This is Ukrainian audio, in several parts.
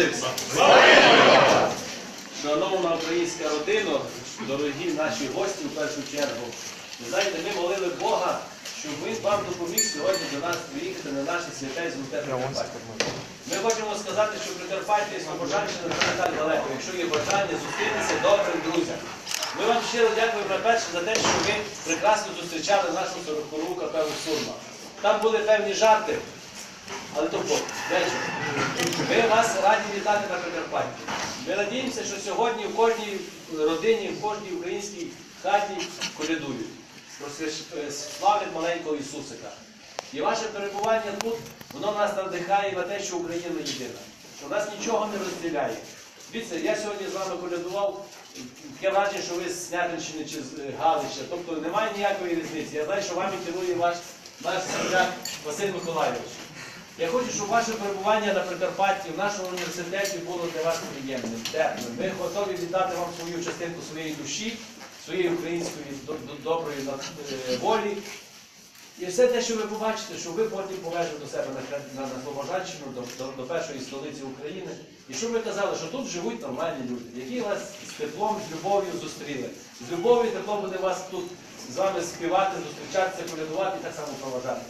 народився. Шановна українська родина, дорогі наші гості в першу чергу. Ви знаєте, ми молили Бога, щоб він вам допоміг сьогодні до нас приїхати на наше святе і золоте Прикарпаття. Ми хочемо сказати, що Прикарпаття і Слобожанщина не так далеко, якщо є бажання зустрітися добрим друзям. Ми вам щиро дякуємо перше за те, що ви прекрасно зустрічали нашу сорокору капелу Сурма. Там були певні жарти, але то Бог. Дальше. Раді вітати на Прикарпатті. Ми надіємося, що сьогодні в кожній родині, в кожній українській хаті колядують. Е, Славлять маленького Ісусика. І ваше перебування тут, воно нас надихає на те, що Україна єдина, що нас нічого не розділяє. Дивіться, я сьогодні з вами колядував, таке враження, що ви з Снятинщини чи з е, Галича. Тобто немає ніякої різниці. Я знаю, що вами керує ваш наш земляк Василь Миколайович. Я хочу, щоб ваше перебування на Прикарпатті в нашому університеті було для вас приємним. Ми готові віддати вам свою частинку своєї душі, своєї української до- до- доброї е, волі. І все те, що ви побачите, що ви потім повезете до себе на, на, на Слобожанщину, до, до, до першої столиці України. І щоб ви казали, що тут живуть нормальні люди, які вас з теплом, з любов'ю зустріли. З любов'ю і теплом буде вас тут з вами співати, зустрічатися, колядувати і так само проважати.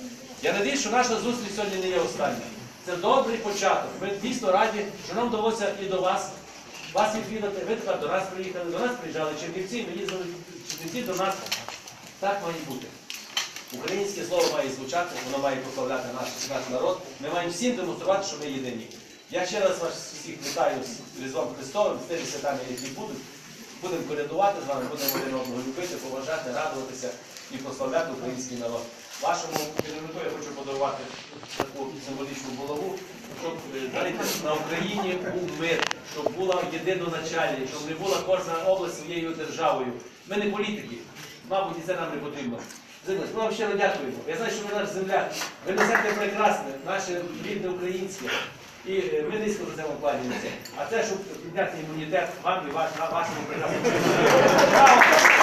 Я надіюсь, що наша зустріч сьогодні не є остання. Це добрий початок. Ми дійсно раді, що нам вдалося і до вас. Вас відвідати, ви тепер до нас приїхали, до нас приїжджали Чернівці, ми їздили Чернівці до нас. Так має бути. Українське слово має звучати, воно має прославляти наш, наш народ. Ми маємо всім демонструвати, що ми єдині. Я ще раз вас всіх вітаю з Різдвом Христовим, з тими святами, які будуть. Будемо колядувати з вами, будемо один одного любити, поважати, радуватися і прославляти український народ. Вашому керівнику я хочу подарувати таку символічну булаву, щоб е, на Україні був мир, щоб була єдиноначальність, щоб не була кожна область своєю державою. Ми не політики, мабуть, і це нам не потрібно. Земля, ми вам щиро дякуємо. Я знаю, що ви наш земляк. Ви несете прекрасне, наше рідне українське. І е, ми низько за це вам кланяємося. А це, щоб підняти імунітет вам і ваш, вашому прекрасному.